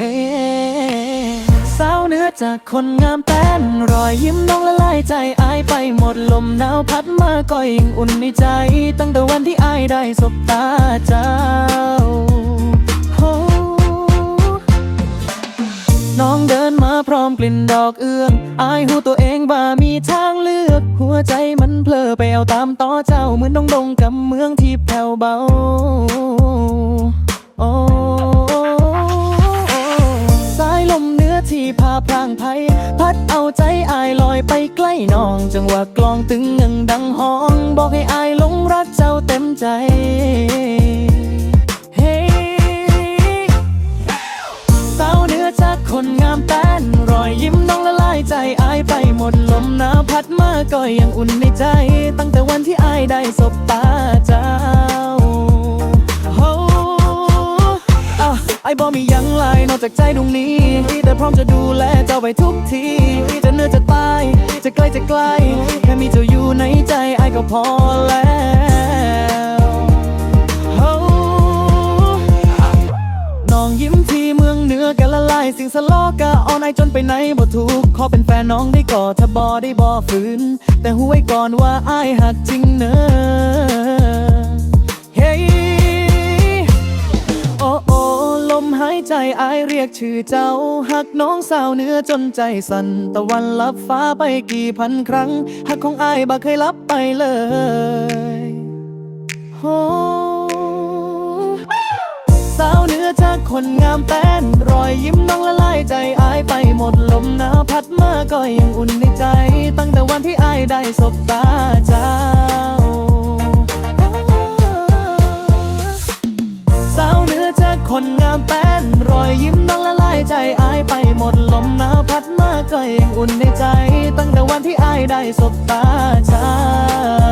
สาวเนื้อจากคนงามแป้น รอยยิ้มน้องละลายใจอายไปหมดลมหนาวพัดมาก็ยิ่งอุ่นในใจ ตั้งแต่วันที่อายได้สบตาเจ้าโอ้น้องเดินมาพร้อมกลิ่นดอกเอื้อง อายหูตัวเองว่ามีทางเลือก หัวใจมันเพลอไปเอาตามต่อเจ้า เหมือนดงดงกับเมืองที่แผ่วเบา พาพรางไพพัดเอาใจอายลอยไปใกล้น้อง จังหวะกลองตึงเงังดังห้อง บอกให้อายหลงรักเจ้าเต็มใจเฮ้สาวเหนื้อจากคนงามแป้นรอยยิ้มน้องละลายใจอายไปหมดลมหนาวพัดมาก็ยังอุ่นในใจ ตั้งแต่วันที่อายได้สบตาเจ้า บอมียังหลนอกจากใจดวงนี้แต่พร้อมจะดูแลเจ้าไปทุกทีจะเนื้อจะตาย จะใกล้จะไกลแค่มีเจ้าอยู่ในใจไอ้ก็พอแล้วน้องยิ้มที่เมืองเหนือกันละลายสิ่งสลอกะเอนายจนไปไหนบ่ถูกขอเป็นแฟนน้องได้ก่อถ้าบ่ได้บ่ฝืน แต่หูไว้ก่อนว่าไอายหักจริงเนอะ ใจอายเรียกชื่อเจ้า หักน้องสาวเนื้อจนใจสั่นตะวันลับฟ้าไปกี่พันครั้ง หักของอายบ่เคยลับไปเลยโอสาวเนื้อจากคนงามแป้น รอยยิ้มน้องละลายใจอายไปหมดลมหนาวพัดมาก็ยังอุ่นในใจ ตั้งแต่วันที่อายได้สบตาจ้า คนงามแป้น รอยยิ้มน้องละลายใจอายไปหมดลมหนาพัดมาก็ยังอุ่นในใจ ตั้งแต่วันที่อายได้สบตาเธอ